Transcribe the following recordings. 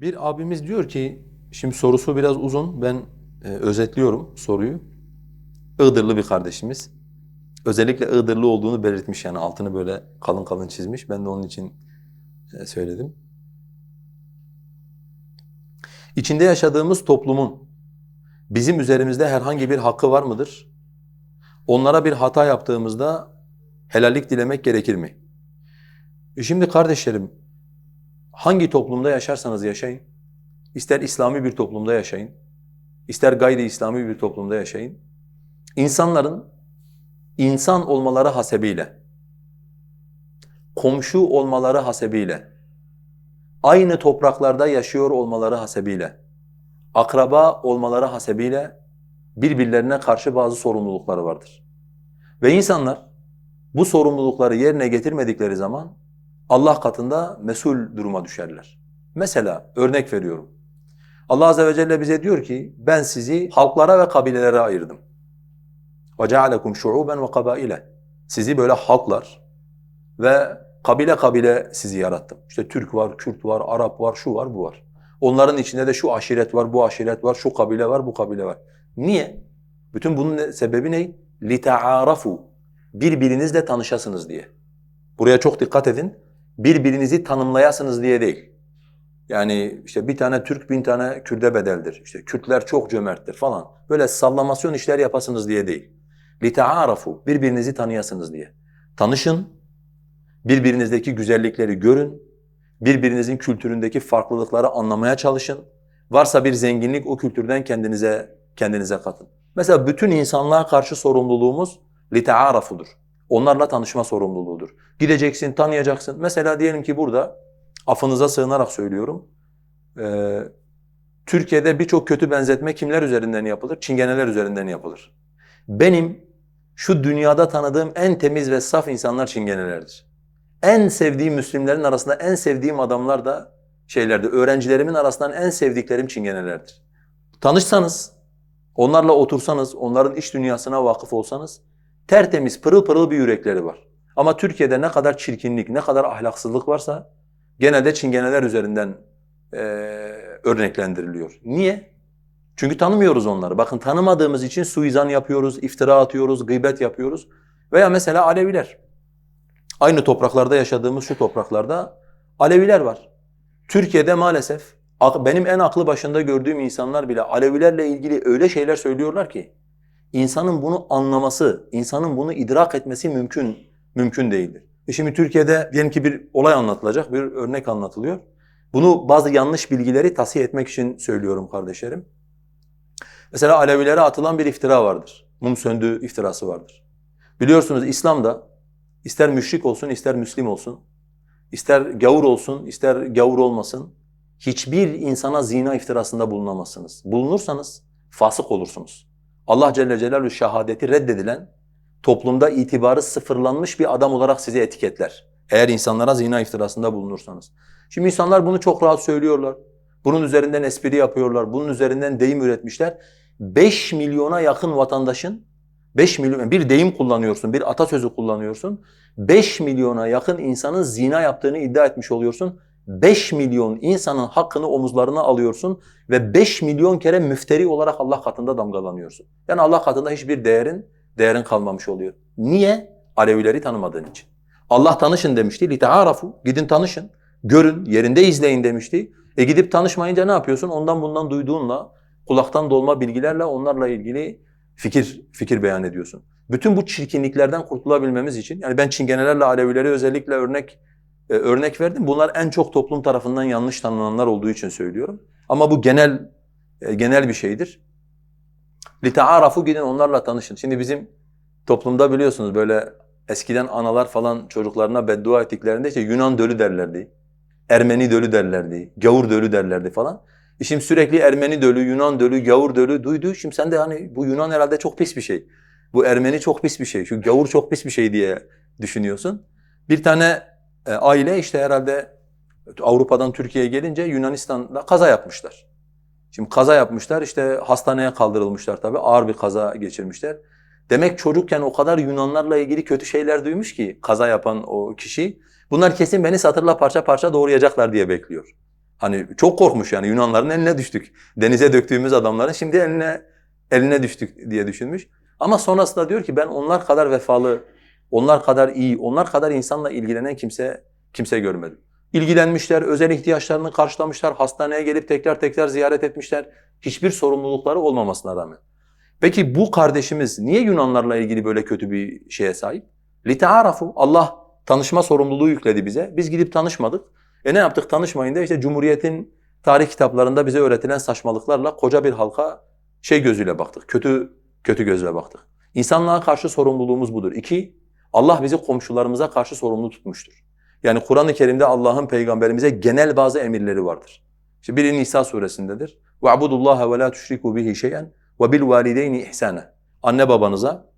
Bir abimiz diyor ki, şimdi sorusu biraz uzun, ben e, özetliyorum soruyu. Iğdırlı bir kardeşimiz. Özellikle Iğdırlı olduğunu belirtmiş yani altını böyle kalın kalın çizmiş. Ben de onun için e, söyledim. İçinde yaşadığımız toplumun bizim üzerimizde herhangi bir hakkı var mıdır? Onlara bir hata yaptığımızda helallik dilemek gerekir mi? E şimdi kardeşlerim, hangi toplumda yaşarsanız yaşayın, ister İslami bir toplumda yaşayın, ister gayri İslami bir toplumda yaşayın, insanların insan olmaları hasebiyle, komşu olmaları hasebiyle, aynı topraklarda yaşıyor olmaları hasebiyle, akraba olmaları hasebiyle birbirlerine karşı bazı sorumlulukları vardır. Ve insanlar bu sorumlulukları yerine getirmedikleri zaman Allah katında mesul duruma düşerler. Mesela örnek veriyorum. Allah azze ve celle bize diyor ki ben sizi halklara ve kabilelere ayırdım. وَجَعَلَكُمْ شُعُوبًا وَقَبَائِلًا Sizi böyle halklar ve kabile kabile sizi yarattım. İşte Türk var, Kürt var, Arap var, şu var, bu var. Onların içinde de şu aşiret var, bu aşiret var, şu kabile var, bu kabile var. Niye? Bütün bunun ne- sebebi ne? لِتَعَارَفُوا Birbirinizle tanışasınız diye. Buraya çok dikkat edin. Birbirinizi tanımlayasınız diye değil. Yani işte bir tane Türk bin tane Kürde bedeldir. İşte Kürtler çok cömerttir falan. Böyle sallamasyon işler yapasınız diye değil. لِتَعَارَفُوا Birbirinizi tanıyasınız diye. Tanışın, birbirinizdeki güzellikleri görün, birbirinizin kültüründeki farklılıkları anlamaya çalışın. Varsa bir zenginlik o kültürden kendinize kendinize katın. Mesela bütün insanlığa karşı sorumluluğumuz لِتَعَارَفُdur. Onlarla tanışma sorumluluğudur. Gideceksin, tanıyacaksın. Mesela diyelim ki burada, affınıza sığınarak söylüyorum, ee, Türkiye'de birçok kötü benzetme kimler üzerinden yapılır? Çingeneler üzerinden yapılır. Benim şu dünyada tanıdığım en temiz ve saf insanlar çingenelerdir. En sevdiğim Müslümanların arasında en sevdiğim adamlar da şeylerdi. Öğrencilerimin arasından en sevdiklerim çingenelerdir. Tanışsanız, onlarla otursanız, onların iç dünyasına vakıf olsanız tertemiz, pırıl pırıl bir yürekleri var. Ama Türkiye'de ne kadar çirkinlik, ne kadar ahlaksızlık varsa genelde çingeneler üzerinden eee, örneklendiriliyor. Niye? Çünkü tanımıyoruz onları. Bakın tanımadığımız için suizan yapıyoruz, iftira atıyoruz, gıybet yapıyoruz. Veya mesela Aleviler. Aynı topraklarda yaşadığımız şu topraklarda Aleviler var. Türkiye'de maalesef benim en aklı başında gördüğüm insanlar bile Alevilerle ilgili öyle şeyler söylüyorlar ki insanın bunu anlaması, insanın bunu idrak etmesi mümkün mümkün değildir. E şimdi Türkiye'de diyelim ki bir olay anlatılacak, bir örnek anlatılıyor. Bunu bazı yanlış bilgileri tasfiye etmek için söylüyorum kardeşlerim. Mesela Alevilere atılan bir iftira vardır. Mum söndü iftirası vardır. Biliyorsunuz İslam'da ister müşrik olsun, ister Müslim olsun, ister gavur olsun, ister gavur olmasın, hiçbir insana zina iftirasında bulunamazsınız. Bulunursanız fasık olursunuz. Allah Celle Celaluhu şehadeti reddedilen, toplumda itibarı sıfırlanmış bir adam olarak sizi etiketler. Eğer insanlara zina iftirasında bulunursanız. Şimdi insanlar bunu çok rahat söylüyorlar. Bunun üzerinden espri yapıyorlar, bunun üzerinden deyim üretmişler. 5 milyona yakın vatandaşın 5 milyon bir deyim kullanıyorsun, bir atasözü kullanıyorsun. 5 milyona yakın insanın zina yaptığını iddia etmiş oluyorsun. 5 milyon insanın hakkını omuzlarına alıyorsun ve 5 milyon kere müfteri olarak Allah katında damgalanıyorsun. Yani Allah katında hiçbir değerin değerin kalmamış oluyor. Niye? Alevileri tanımadığın için. Allah tanışın demişti. Litaarafu gidin tanışın, görün, yerinde izleyin demişti. E gidip tanışmayınca ne yapıyorsun? Ondan bundan duyduğunla, kulaktan dolma bilgilerle onlarla ilgili fikir fikir beyan ediyorsun. Bütün bu çirkinliklerden kurtulabilmemiz için yani ben çingenelerle Alevileri özellikle örnek e, örnek verdim. Bunlar en çok toplum tarafından yanlış tanınanlar olduğu için söylüyorum. Ama bu genel e, genel bir şeydir. لِتَعَارَفُوا gidin onlarla tanışın. Şimdi bizim toplumda biliyorsunuz böyle eskiden analar falan çocuklarına beddua ettiklerinde işte Yunan dölü derlerdi. Ermeni dölü derlerdi. Gavur dölü derlerdi falan. E şimdi sürekli Ermeni dölü, Yunan dölü, gavur dölü duydu. Şimdi sen de hani bu Yunan herhalde çok pis bir şey. Bu Ermeni çok pis bir şey. Şu gavur çok pis bir şey diye düşünüyorsun. Bir tane e, aile işte herhalde Avrupa'dan Türkiye'ye gelince Yunanistan'da kaza yapmışlar. Şimdi kaza yapmışlar işte hastaneye kaldırılmışlar tabii ağır bir kaza geçirmişler. Demek çocukken o kadar Yunanlarla ilgili kötü şeyler duymuş ki kaza yapan o kişi. Bunlar kesin beni satırla parça parça doğrayacaklar diye bekliyor. Hani çok korkmuş yani Yunanların eline düştük. Denize döktüğümüz adamların şimdi eline eline düştük diye düşünmüş. Ama sonrasında diyor ki ben onlar kadar vefalı, onlar kadar iyi, onlar kadar insanla ilgilenen kimse kimse görmedim. İlgilenmişler, özel ihtiyaçlarını karşılamışlar, hastaneye gelip tekrar tekrar ziyaret etmişler. Hiçbir sorumlulukları olmamasına rağmen. Peki bu kardeşimiz niye Yunanlarla ilgili böyle kötü bir şeye sahip? لِتَعَارَفُوا Allah tanışma sorumluluğu yükledi bize. Biz gidip tanışmadık. E ne yaptık tanışmayınca işte Cumhuriyet'in tarih kitaplarında bize öğretilen saçmalıklarla koca bir halka şey gözüyle baktık. Kötü kötü gözle baktık. İnsanlığa karşı sorumluluğumuz budur. İki, Allah bizi komşularımıza karşı sorumlu tutmuştur. Yani Kur'an-ı Kerim'de Allah'ın peygamberimize genel bazı emirleri vardır. İşte biri Nisa suresindedir. وَعْبُدُ اللّٰهَ وَلَا تُشْرِكُوا بِهِ شَيْئًا وَبِالْوَالِدَيْنِ اِحْسَانًا Anne babanıza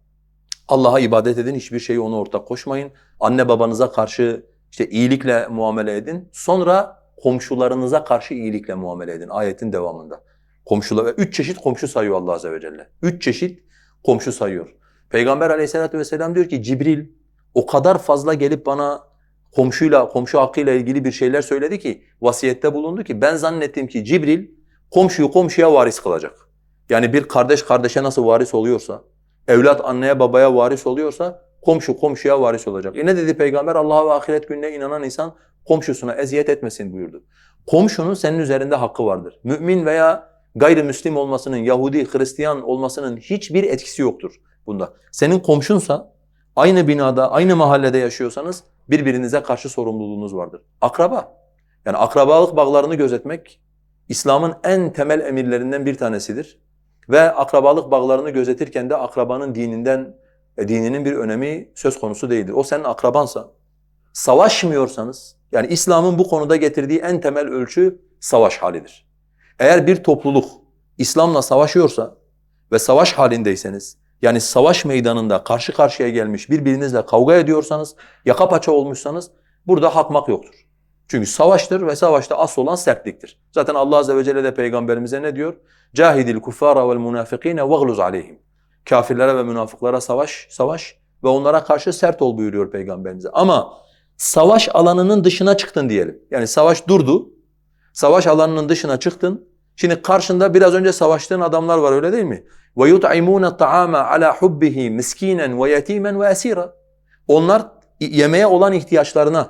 Allah'a ibadet edin, hiçbir şeyi ona ortak koşmayın. Anne babanıza karşı işte iyilikle muamele edin. Sonra komşularınıza karşı iyilikle muamele edin ayetin devamında. Komşular ve üç çeşit komşu sayıyor Allah azze ve celle. Üç çeşit komşu sayıyor. Peygamber aleyhissalatü vesselam diyor ki Cibril o kadar fazla gelip bana komşuyla, komşu hakkıyla ilgili bir şeyler söyledi ki, vasiyette bulundu ki ben zannettim ki Cibril komşuyu komşuya varis kılacak. Yani bir kardeş kardeşe nasıl varis oluyorsa, evlat anneye babaya varis oluyorsa komşu komşuya varis olacak. E ne dedi peygamber? Allah'a ve ahiret gününe inanan insan komşusuna eziyet etmesin buyurdu. Komşunun senin üzerinde hakkı vardır. Mümin veya gayrimüslim olmasının, Yahudi, Hristiyan olmasının hiçbir etkisi yoktur bunda. Senin komşunsa, aynı binada, aynı mahallede yaşıyorsanız birbirinize karşı sorumluluğunuz vardır. Akraba, yani akrabalık bağlarını gözetmek İslam'ın en temel emirlerinden bir tanesidir. Ve akrabalık bağlarını gözetirken de akrabanın dininden, e, dininin bir önemi söz konusu değildir. O senin akrabansa, savaşmıyorsanız, yani İslam'ın bu konuda getirdiği en temel ölçü savaş halidir. Eğer bir topluluk İslam'la savaşıyorsa ve savaş halindeyseniz, yani savaş meydanında karşı karşıya gelmiş birbirinizle kavga ediyorsanız, yaka paça olmuşsanız burada hakmak yoktur. Çünkü savaştır ve savaşta asıl olan sertliktir. Zaten Allah azze ve celle de peygamberimize ne diyor? Cahidil kuffara vel munafikine vaghluz aleyhim. Kafirlere ve münafıklara savaş, savaş ve onlara karşı sert ol buyuruyor peygamberimize. Ama savaş alanının dışına çıktın diyelim. Yani savaş durdu. Savaş alanının dışına çıktın. Şimdi karşında biraz önce savaştığın adamlar var öyle değil mi? وَيُطْعِمُونَ الطَّعَامَ عَلَى حُبِّهِ مِسْكِينًا وَيَتِيمًا وَأَسِيرًا Onlar yemeğe olan ihtiyaçlarına,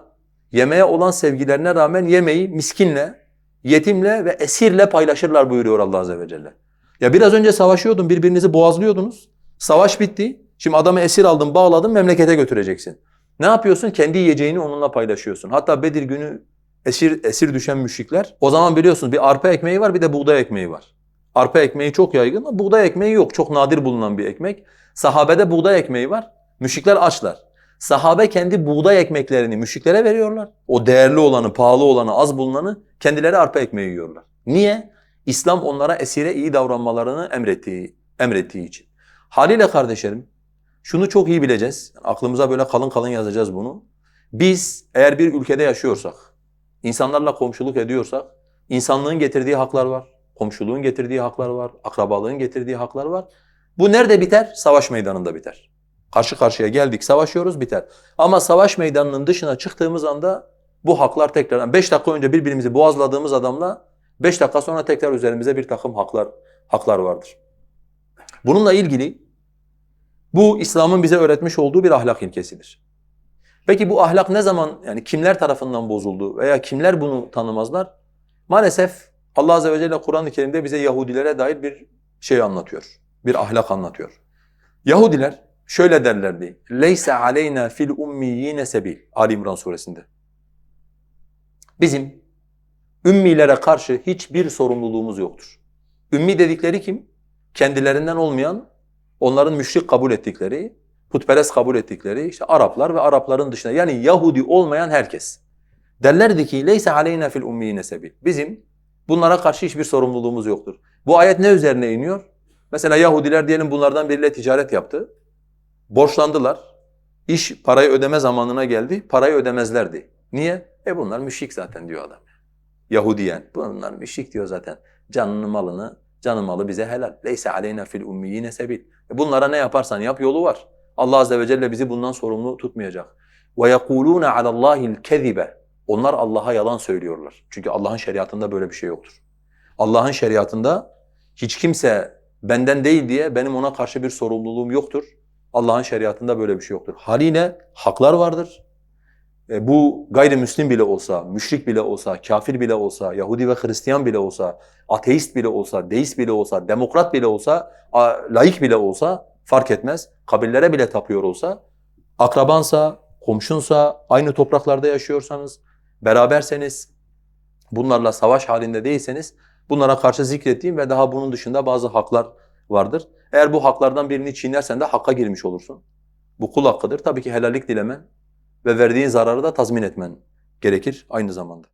yemeğe olan sevgilerine rağmen yemeği miskinle, yetimle ve esirle paylaşırlar buyuruyor Allah Azze ve Celle. Ya biraz önce savaşıyordun, birbirinizi boğazlıyordunuz. Savaş bitti. Şimdi adamı esir aldın, bağladın, memlekete götüreceksin. Ne yapıyorsun? Kendi yiyeceğini onunla paylaşıyorsun. Hatta Bedir günü esir esir düşen müşrikler. O zaman biliyorsunuz bir arpa ekmeği var, bir de buğday ekmeği var. Arpa ekmeği çok yaygın buğday ekmeği yok. Çok nadir bulunan bir ekmek. Sahabede buğday ekmeği var. Müşrikler açlar. Sahabe kendi buğday ekmeklerini müşriklere veriyorlar. O değerli olanı, pahalı olanı, az bulunanı kendileri arpa ekmeği yiyorlar. Niye? İslam onlara esire iyi davranmalarını emrettiği, emrettiği için. Haliyle kardeşlerim, şunu çok iyi bileceğiz. Aklımıza böyle kalın kalın yazacağız bunu. Biz eğer bir ülkede yaşıyorsak, insanlarla komşuluk ediyorsak, insanlığın getirdiği haklar var. Komşuluğun getirdiği haklar var, akrabalığın getirdiği haklar var. Bu nerede biter? Savaş meydanında biter. Karşı karşıya geldik, savaşıyoruz, biter. Ama savaş meydanının dışına çıktığımız anda bu haklar tekrar, beş dakika önce birbirimizi boğazladığımız adamla beş dakika sonra tekrar üzerimize bir takım haklar haklar vardır. Bununla ilgili bu İslam'ın bize öğretmiş olduğu bir ahlak ilkesidir. Peki bu ahlak ne zaman yani kimler tarafından bozuldu veya kimler bunu tanımazlar? Maalesef Allah azze ve celle Kur'an-ı Kerim'de bize Yahudilere dair bir şey anlatıyor. Bir ahlak anlatıyor. Yahudiler şöyle derlerdi. Leyse aleyna fil ummiyine sebil. Ali İmran suresinde. Bizim ümmilere karşı hiçbir sorumluluğumuz yoktur. Ümmi dedikleri kim? Kendilerinden olmayan, onların müşrik kabul ettikleri, putperest kabul ettikleri işte Araplar ve Arapların dışında yani Yahudi olmayan herkes. Derlerdi ki leyse aleyna fil ummiyine sebil. Bizim bunlara karşı hiçbir sorumluluğumuz yoktur. Bu ayet ne üzerine iniyor? Mesela Yahudiler diyelim bunlardan biriyle ticaret yaptı. Borçlandılar. İş parayı ödeme zamanına geldi. Parayı ödemezlerdi. Niye? E bunlar müşrik zaten diyor adam. Yahudiyen. Bunlar müşrik diyor zaten. Canını malını, canı malı bize helal. Leyse aleyna fil ummiyine sebil. E bunlara ne yaparsan yap yolu var. Allah azze ve celle bizi bundan sorumlu tutmayacak. Ve yekuluna alallahi'l kezibe. Onlar Allah'a yalan söylüyorlar. Çünkü Allah'ın şeriatında böyle bir şey yoktur. Allah'ın şeriatında hiç kimse benden değil diye benim ona karşı bir sorumluluğum yoktur. Allah'ın şeriatında böyle bir şey yoktur. Haliyle haklar vardır. E, bu gayrimüslim bile olsa, müşrik bile olsa, kafir bile olsa, Yahudi ve Hristiyan bile olsa, ateist bile olsa, deist bile olsa, demokrat bile olsa, laik bile olsa fark etmez. Kabirlere bile tapıyor olsa, akrabansa, komşunsa, aynı topraklarda yaşıyorsanız, beraberseniz, bunlarla savaş halinde değilseniz bunlara karşı zikrettiğim ve daha bunun dışında bazı haklar vardır. Eğer bu haklardan birini çiğnersen de hakka girmiş olursun. Bu kul hakkıdır. Tabii ki helallik dilemen ve verdiğin zararı da tazmin etmen gerekir aynı zamanda.